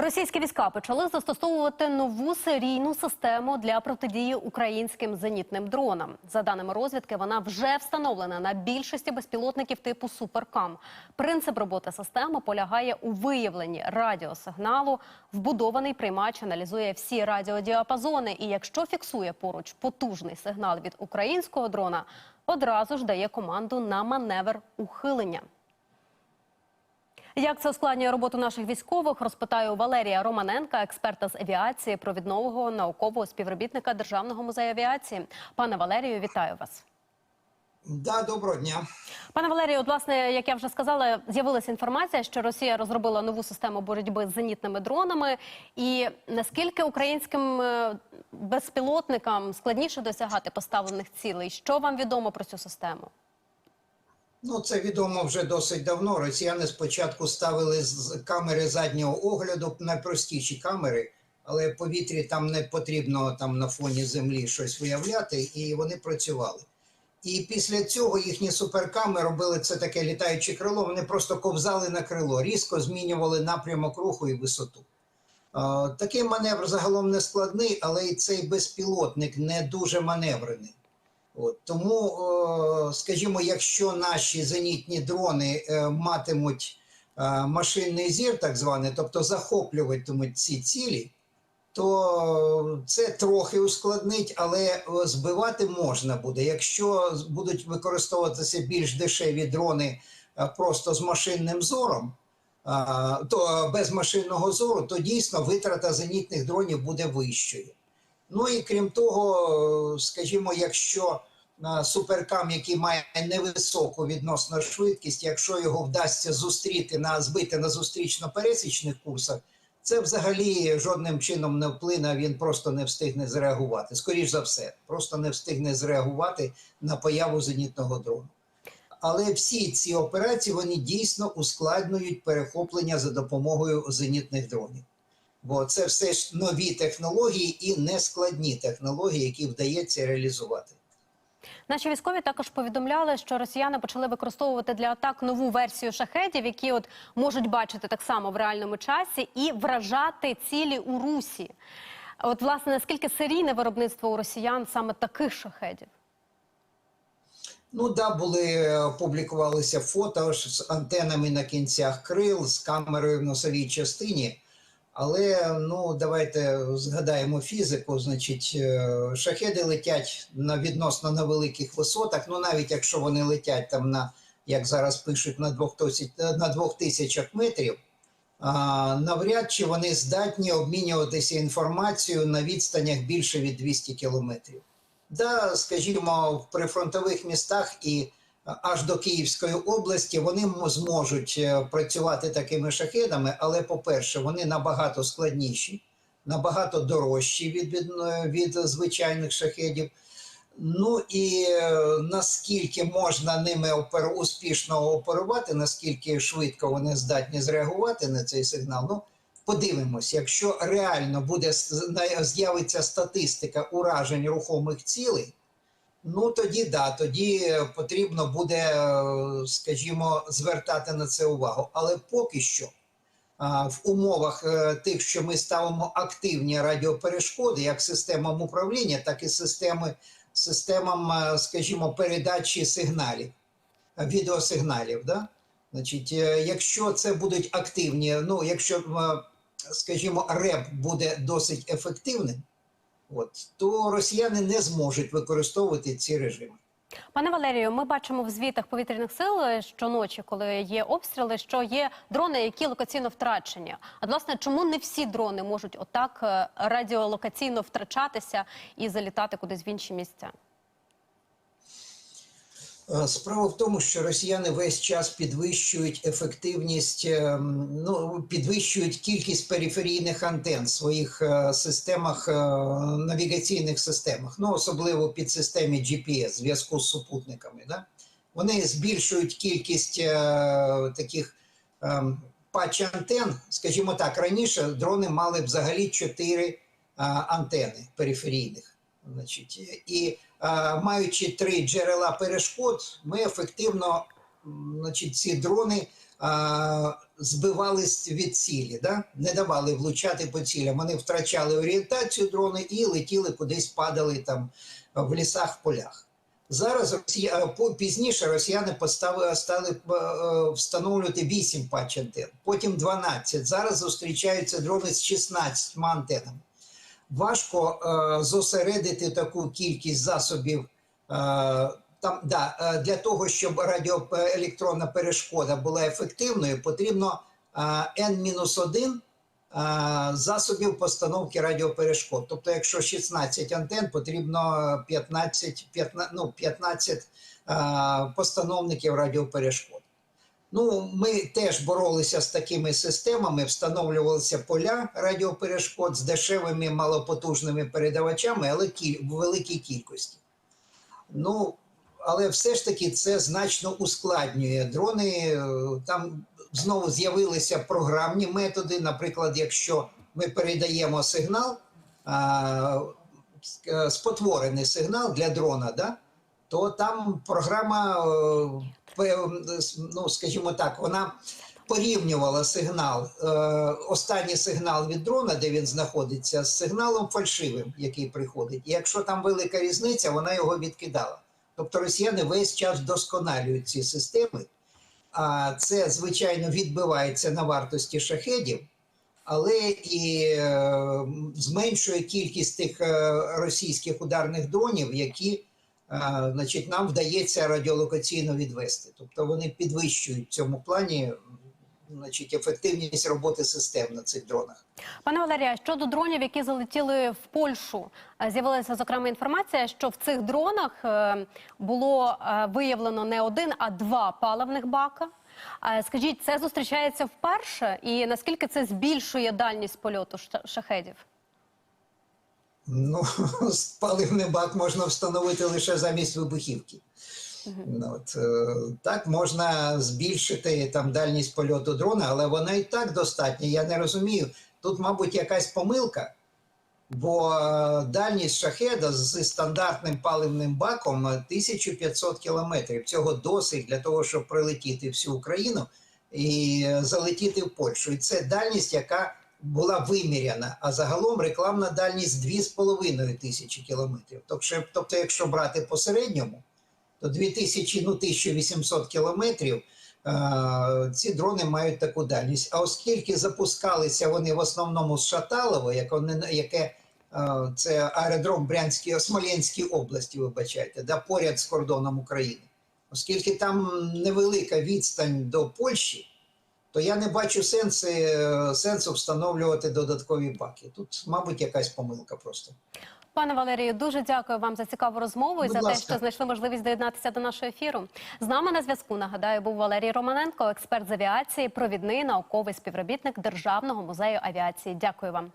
Російські війська почали застосовувати нову серійну систему для протидії українським зенітним дронам. За даними розвідки, вона вже встановлена на більшості безпілотників типу Суперкам. Принцип роботи системи полягає у виявленні радіосигналу. Вбудований приймач аналізує всі радіодіапазони. І якщо фіксує поруч потужний сигнал від українського дрона, одразу ж дає команду на маневр ухилення. Як це ускладнює роботу наших військових, розпитаю Валерія Романенка, експерта з авіації, провідного наукового співробітника Державного музею авіації. Пане Валерію, вітаю вас. Да, доброго дня. Пане Валерію, от, власне, як я вже сказала, з'явилася інформація, що Росія розробила нову систему боротьби з зенітними дронами. І наскільки українським е, безпілотникам складніше досягати поставлених цілей? Що вам відомо про цю систему? Ну, це відомо вже досить давно. Росіяни спочатку ставили з камери заднього огляду, найпростіші камери, але повітрі там не потрібно там на фоні землі щось виявляти, і вони працювали. І після цього їхні суперками робили це таке літаюче крило. Вони просто ковзали на крило, різко змінювали напрямок руху і висоту. Такий маневр загалом не складний, але і цей безпілотник не дуже маневрений. От, тому, скажімо, якщо наші зенітні дрони е, матимуть е, машинний зір, так званий, тобто захоплюватимуть ці цілі, то це трохи ускладнить, але збивати можна буде. Якщо будуть використовуватися більш дешеві дрони е, просто з машинним зором, то без машинного зору, то дійсно витрата зенітних дронів буде вищою. Ну і крім того, скажімо, якщо е, суперкам, який має невисоку відносно швидкість, якщо його вдасться зустріти на збити на зустрічно-пересічних курсах, це взагалі жодним чином не вплине, він просто не встигне зреагувати. Скоріш за все, просто не встигне зреагувати на появу зенітного дрону. Але всі ці операції вони дійсно ускладнюють перехоплення за допомогою зенітних дронів. Бо це все ж нові технології і нескладні технології, які вдається реалізувати. Наші військові також повідомляли, що росіяни почали використовувати для атак нову версію шахедів, які от можуть бачити так само в реальному часі і вражати цілі у русі. От, власне, наскільки серійне виробництво у росіян саме таких шахедів? Ну да, були е, публікувалися фото з антенами на кінцях крил, з камерою в носовій частині. Але ну давайте згадаємо фізику. Значить, е, шахеди летять на відносно на великих висотах. Ну навіть якщо вони летять там на як зараз пишуть на двох тисяч на двох тисячах метрів, а, навряд чи вони здатні обмінюватися інформацією на відстанях більше від 200 кілометрів. Да, скажімо, в прифронтових містах і аж до Київської області вони зможуть е, працювати такими шахедами, але, по-перше, вони набагато складніші, набагато дорожчі від, від, від звичайних шахедів. Ну і е, наскільки можна ними опер, успішно оперувати, наскільки швидко вони здатні зреагувати на цей сигнал. Ну, подивимось, якщо реально буде з'явиться статистика уражень рухомих цілей. Ну тоді да, тоді е, потрібно буде, е, скажімо, звертати на це увагу. Але поки що в умовах е, тих, що ми ставимо активні радіоперешкоди, як системам управління, так і системи, системам, скажімо, передачі сигналів, відеосигналів. Да? Значить, якщо це будуть активні, ну якщо, скажімо, РЕП буде досить ефективним. От то росіяни не зможуть використовувати ці режими. Пане Валерію, ми бачимо в звітах повітряних сил е, щоночі, коли є обстріли, що є дрони, які локаційно втрачені. А власне, чому не всі дрони можуть отак е, радіолокаційно втрачатися і залітати кудись в інші місця? Е, Справа в тому, що росіяни весь час підвищують ефективність, е, ну підвищують кількість периферійних антен в своїх е, системах, навігаційних системах, ну особливо під системі GPS, зв'язку з супутниками. Да? Вони збільшують кількість таких патч антен. Скажімо так, раніше дрони мали взагалі чотири антени периферійних. Значить, і маючи три джерела перешкод, ми ефективно значить, ці дрони збивались від цілі, да? не давали влучати по цілям. Вони втрачали орієнтацію дрони і летіли кудись, падали там в лісах, в полях. Зараз Росія, по- пізніше росіяни поставили, стали е, е, встановлювати 8 патч антен, потім 12. Зараз зустрічаються дрони з 16 антенами. Важко е, зосередити таку кількість засобів. Е, там, да, е, для того, щоб радіоелектронна перешкода була ефективною, потрібно е, N-1 е, засобів постановки радіоперешкод. Тобто, якщо 16 антен, потрібно 15, 15, ну, 15 е, постановників радіоперешкод. Ну, ми теж боролися з такими системами, встановлювалися поля радіоперешкод з дешевими малопотужними передавачами, але кіль- в великій кількості. Ну, але все ж таки це значно ускладнює дрони. Там знову з'явилися програмні методи. Наприклад, якщо ми передаємо сигнал, а, е, спотворений сигнал для дрона, да, то там програма, е, ну, скажімо так, вона порівнювала сигнал, е, останній сигнал від дрона, де він знаходиться, з сигналом фальшивим, який приходить. І якщо там велика різниця, вона його відкидала. Тобто росіяни весь час вдосконалюють ці системи, а це, звичайно, відбивається на вартості шахедів, але і е, зменшує кількість тих е, російських ударних дронів, які е, значить, нам вдається радіолокаційно відвести. Тобто вони підвищують в цьому плані значить, ефективність роботи систем на цих дронах. Пане Валерія, щодо дронів, які залетіли в Польщу, е, з'явилася зокрема інформація, що в цих дронах е, було е, виявлено не один, а два паливних бака. Е, Скажіть, це зустрічається вперше, і наскільки це збільшує дальність польоту ша- шахедів? Ну, паливний бак можна встановити лише замість вибухівки. Ну, От, е, так можна збільшити там дальність польоту дрона, але вона і так достатня. Я не розумію. Тут, мабуть, якась помилка, бо е, дальність шахеда зі стандартним паливним баком е, 1500 кілометрів. Цього досить для того, щоб прилетіти всю Україну і е, залетіти в Польщу. І це дальність, яка була виміряна, а загалом рекламна дальність 2,5 тисячі кілометрів. Тобто, тобто, якщо брати по середньому, то 2000, ну 1800 кілометрів ці дрони мають таку дальність. А оскільки запускалися вони в основному з Шаталова, яке це аеродром Брянській, Смоленській області, вибачайте, да, поряд з кордоном України, оскільки там невелика відстань до Польщі, то я не бачу сенси, е, сенсу встановлювати додаткові баки. Тут, мабуть, якась помилка просто. Пане Валерію, дуже дякую вам за цікаву розмову і за за те, що знайшли можливість доєднатися до нашого ефіру. З нами на зв'язку нагадаю був Валерій Романенко, експерт з авіації, провідний науковий співробітник Державного музею авіації. Дякую вам.